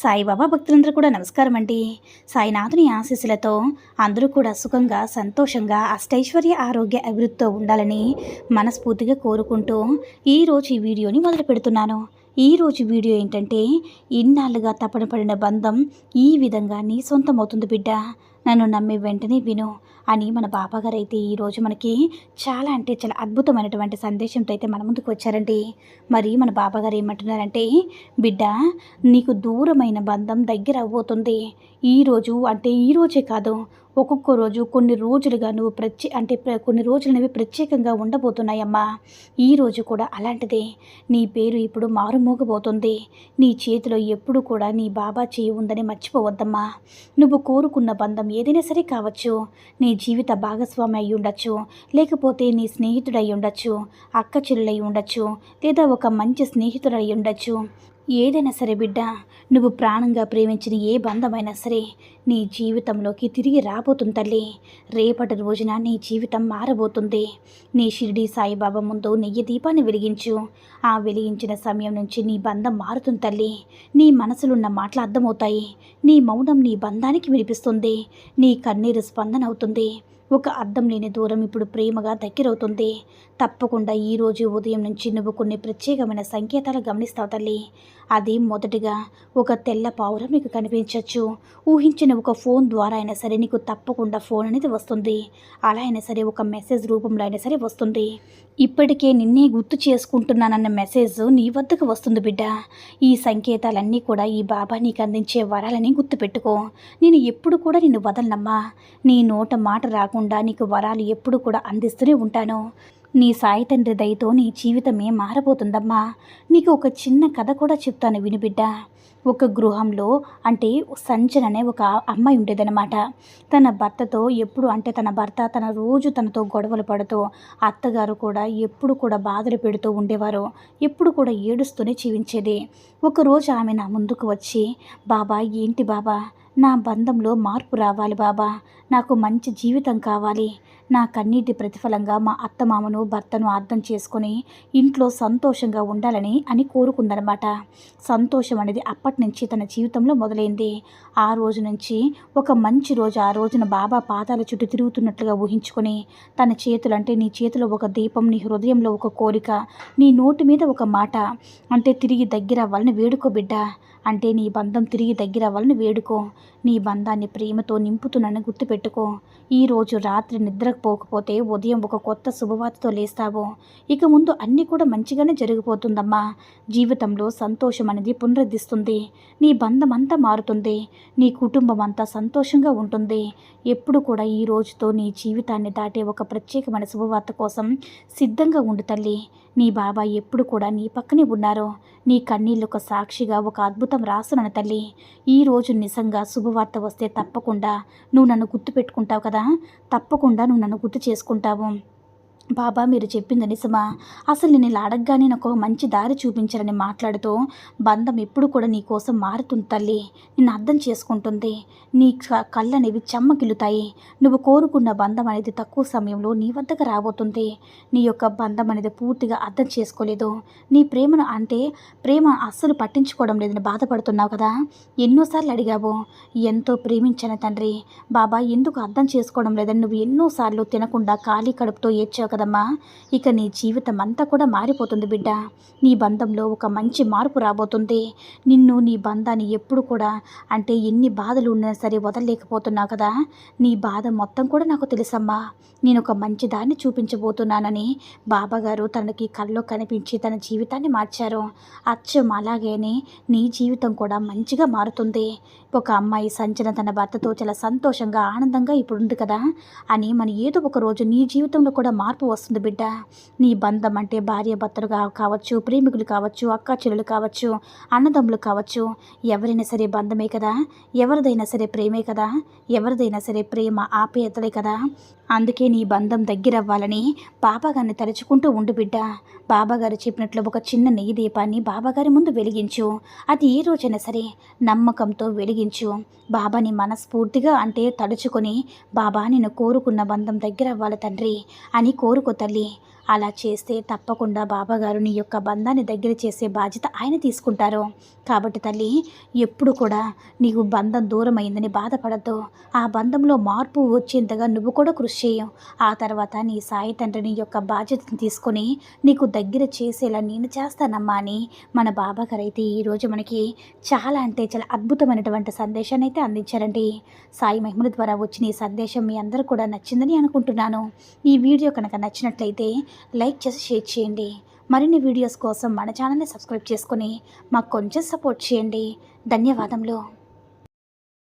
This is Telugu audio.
సాయిబాబా భక్తులందరూ కూడా నమస్కారం అండి. సాయినాథుని ఆశీస్సులతో అందరూ కూడా సుఖంగా సంతోషంగా అష్టైశ్వర్య ఆరోగ్య అభివృద్ధితో ఉండాలని మనస్ఫూర్తిగా కోరుకుంటూ ఈరోజు ఈ వీడియోని మొదలు పెడుతున్నాను. ఈరోజు వీడియో ఏంటంటే ఇన్నాళ్ళుగా తపన పడిన బంధం ఈ విధంగా నీ సొంతమవుతుంది బిడ్డ. నన్ను నమ్మి వెంటనే విను అని మన బాబాగారు అయితే ఈరోజు మనకి చాలా అంటే చాలా అద్భుతమైనటువంటి సందేశంతో అయితే మన ముందుకు వచ్చారండి. మరి మన బాబాగారు ఏమంటున్నారంటే బిడ్డ నీకు దూరమైన బంధం దగ్గర అవ్వబోతుంది. ఈరోజు అంటే ఈ రోజే కాదు ఒక్కొక్క రోజు కొన్ని రోజులుగా నువ్వు ప్రత్యే అంటే కొన్ని రోజులు అనేవి ప్రత్యేకంగా ఉండబోతున్నాయమ్మా. ఈ రోజు కూడా అలాంటిదే. నీ పేరు ఇప్పుడు మారుమోగబోతుంది. నీ చేతిలో ఎప్పుడు కూడా నీ బాబా చేయి ఉందని మర్చిపోవద్దమ్మా. నువ్వు కోరుకున్న బంధం ఏదైనా సరే కావచ్చు. నీ జీవిత భాగస్వామి అయి ఉండొచ్చు. లేకపోతే నీ స్నేహితుడై ఉండొచ్చు. అక్క చెల్లెలై ఉండొచ్చు. లేదా ఒక మంచి స్నేహితుడై ఉండొచ్చు. ఏదైనా సరే బిడ్డ నువ్వు ప్రాణంగా ప్రేమించిన ఏ బంధమైనా సరే నీ జీవితంలోకి తిరిగి రాబోతుంది తల్లి. రేపటి రోజున నీ జీవితం మారబోతుంది. నీ షిరిడి సాయిబాబా ముందు నెయ్యి దీపాన్ని వెలిగించు. ఆ వెలిగించిన సమయం నుంచి నీ బంధం మారుతుంది తల్లి. నీ మనసులున్న మాటలు అర్థమవుతాయి. నీ మౌనం నీ బంధానికి వినిపిస్తుంది. నీ కన్నీరు స్పందన అవుతుంది. ఒక అర్థం లేని దూరం ఇప్పుడు ప్రేమగా దగ్గరవుతుంది. తప్పకుండా ఈరోజు ఉదయం నుంచి నువ్వు కొన్ని ప్రత్యేకమైన సంకేతాలు గమనిస్తావు తల్లి. అది మొదటిగా ఒక తెల్ల పావురం నీకు కనిపించవచ్చు ఊహించిన ఒక ఫోన్ ద్వారా అయినా సరే నీకు తప్పకుండా ఫోన్ అనేది వస్తుంది. అలా అయినా సరే ఒక మెసేజ్ రూపంలో అయినా సరే వస్తుంది. ఇప్పటికే నిన్నే గుర్తు చేసుకుంటున్నానన్న మెసేజ్ నీ వద్దకు వస్తుంది బిడ్డ. ఈ సంకేతాలన్నీ కూడా ఈ బాబా నీకు అందించే వరాలని గుర్తుపెట్టుకో. నేను ఎప్పుడు కూడా నిన్ను వదలనమ్మా. నీ నోట మాట రాకుండా నీకు వరాలు ఎప్పుడు కూడా అందిస్తూనే ఉంటాను. నీ సాయి తండ్రి దయతో నీ జీవితమే మారబోతుందమ్మా. నీకు ఒక చిన్న కథ కూడా చెప్తాను వినిబిడ్డ ఒక గృహంలో అంటే సంచన్ అనే ఒక అమ్మాయి ఉండేదనమాట తన భర్తతో ఎప్పుడు అంటే తన భర్త తన రోజు తనతో గొడవలు పడుతూ అత్తగారు కూడా ఎప్పుడు కూడా బాధలు పెడుతూ ఉండేవారు. ఎప్పుడు కూడా ఏడుస్తూనే జీవించేది. ఒకరోజు ఆమె నా ముందుకు వచ్చి బాబా ఏంటి బాబా? నా బంధంలో మార్పు రావాలి బాబా. నాకు మంచి జీవితం కావాలి. నా కన్నీటి ప్రతిఫలంగా మా అత్తమామను భర్తను అర్థం చేసుకొని ఇంట్లో సంతోషంగా ఉండాలని అని కోరుకుందనమాట. సంతోషం అనేది అప్పటి నుంచి తన జీవితంలో మొదలైంది. ఆ రోజు నుంచి ఒక మంచి రోజు ఆ రోజున బాబా పాదాల చుట్టూ తిరుగుతున్నట్లుగా ఊహించుకొని తన చేతులంటే నీ చేతిలో ఒక దీపం నీ హృదయంలో ఒక కోరిక నీ నోటి మీద ఒక మాట అంటే తిరిగి దగ్గర అవ్వాలని వేడుకో బిడ్డ. అంటే నీ బంధం తిరిగి దగ్గర అవ్వాలని వేడుకో. నీ బంధాన్ని ప్రేమతో నింపుతున్నానని గుర్తుపెట్టుకో. ఈరోజు రాత్రి నిద్రపోకపోతే ఉదయం ఒక కొత్త శుభవార్తతో లేస్తావు. ఇక ముందు అన్నీ కూడా మంచిగానే జరిగిపోతుందమ్మా. జీవితంలో సంతోషం అనేది పునరుద్ధిస్తుంది. నీ బంధం అంతా మారుతుంది. నీ కుటుంబం అంతా సంతోషంగా ఉంటుంది. ఎప్పుడు కూడా ఈ రోజుతో నీ జీవితాన్ని దాటే ఒక ప్రత్యేకమైన శుభవార్త కోసం సిద్ధంగా ఉండు తల్లి. నీ బాబా ఎప్పుడు కూడా నీ పక్కనే ఉన్నారు. నీ కన్నీళ్ళు ఒక సాక్షిగా ఒక అద్భుతం రాసునన్న తల్లి. ఈ రోజు నిజంగా శుభవార్త వస్తే తప్పకుండా నువ్వు నన్ను గుర్తు పెట్టుకుంటావు కదా? తప్పకుండా నువ్వు నన్ను గుర్తు చేసుకుంటావు. బాబా మీరు చెప్పింది నిజమా? అసలు నేను ఇలా అడగగానే నాకు ఒక మంచి దారి చూపించారని మాట్లాడుతూ బంధం ఎప్పుడు కూడా నీ కోసం మారుతుంది తల్లి. నిన్ను అర్థం చేసుకుంటుంది. నీ కళ్ళు అనేవి చెమ్మగిల్లుతాయి. నువ్వు కోరుకున్న బంధం అనేది తక్కువ సమయంలో నీ వద్దకు రాబోతుంది. నీ యొక్క బంధం అనేది పూర్తిగా అర్థం చేసుకోలేదు. నీ ప్రేమను అంటే ప్రేమ అస్సలు పట్టించుకోవడం లేదని బాధపడుతున్నావు కదా? ఎన్నోసార్లు అడిగావు. ఎంతో ప్రేమించాను తండ్రి. బాబా ఎందుకు అర్థం చేసుకోవడం లేదని నువ్వు ఎన్నోసార్లు తినకుండా ఖాళీ కడుపుతో ఏడ్చావు కదమ్మా. ఇక నీ జీవితం అంతా కూడా మారిపోతుంది బిడ్డ. నీ బంధంలో ఒక మంచి మార్పు రాబోతుంది. నిన్ను నీ బంధాన్ని ఎప్పుడు కూడా అంటే ఎన్ని బాధలు ఉన్నా సరే వదలలేకపోతున్నావు కదా. నీ బాధ మొత్తం కూడా నాకు తెలుసమ్మా. నేను ఒక మంచి దాన్ని చూపించబోతున్నానని బాబాగారు తనకి కల్లో కనిపించి తన జీవితాన్ని మార్చారు. అచ్చం అలాగేనే నీ జీవితం కూడా మంచిగా మారుతుంది. ఒక అమ్మాయి సంచన తన భర్తతో చాలా సంతోషంగా ఆనందంగా ఇప్పుడు ఉంది కదా అని మన ఏదో ఒక రోజు నీ జీవితంలో కూడా మార్పు వస్తుంది బిడ్డ. నీ బంధం అంటే భార్య భర్తలు కావచ్చు ప్రేమికులు కావచ్చు అక్క చెల్లెలు కావచ్చు అన్నదమ్ములు కావచ్చు. ఎవరైనా సరే బంధమే కదా? ఎవరిదైనా సరే ప్రేమే కదా? ఎవరిదైనా సరే ప్రేమ ఆప్యాయతలే కదా? అందుకే నీ బంధం దగ్గరవ్వాలని బాబాగారిని తలుచుకుంటూ ఉండు బిడ్డ. బాబాగారు చెప్పినట్లు ఒక చిన్న నెయ్యి దీపాన్ని బాబాగారి ముందు వెలిగించు. అది ఏ రోజైనా సరే నమ్మకంతో వెలిగించు. బాబాని మనస్ఫూర్తిగా అంటే తడుచుకొని బాబా నేను కోరుకున్న బంధం దగ్గర అవ్వాలి తండ్రి అని కోరుకో తల్లి. అలా చేస్తే తప్పకుండా బాబాగారు నీ యొక్క బంధాన్ని దగ్గర చేసే బాధ్యత ఆయన తీసుకుంటారు. కాబట్టి తల్లి ఎప్పుడు కూడా నీకు బంధం దూరమైందని బాధపడద్దు. ఆ బంధంలో మార్పు వచ్చేంతగా నువ్వు కూడా కృషి చేయం ఆ తర్వాత నీ సాయి తండ్రి నీ యొక్క బాధ్యతను తీసుకొని నీకు దగ్గర చేసేలా నేను చేస్తానమ్మా అని మన బాబాగారు అయితే ఈరోజు మనకి చాలా అంటే చాలా అద్భుతమైనటువంటి సందేశాన్ని అయితే అందించారండి. సాయి మహిమల ద్వారా వచ్చిన ఈ సందేశం మీ అందరూ కూడా నచ్చిందని అనుకుంటున్నాను. ఈ వీడియో కనుక నచ్చినట్లయితే లైక్ చేసి షేర్ చేయండి. మరిన్ని వీడియోస్ కోసం మన ఛానల్ని సబ్స్క్రైబ్ చేసుకొని మాకు కొంచెం సపోర్ట్ చేయండి. ధన్యవాదములు.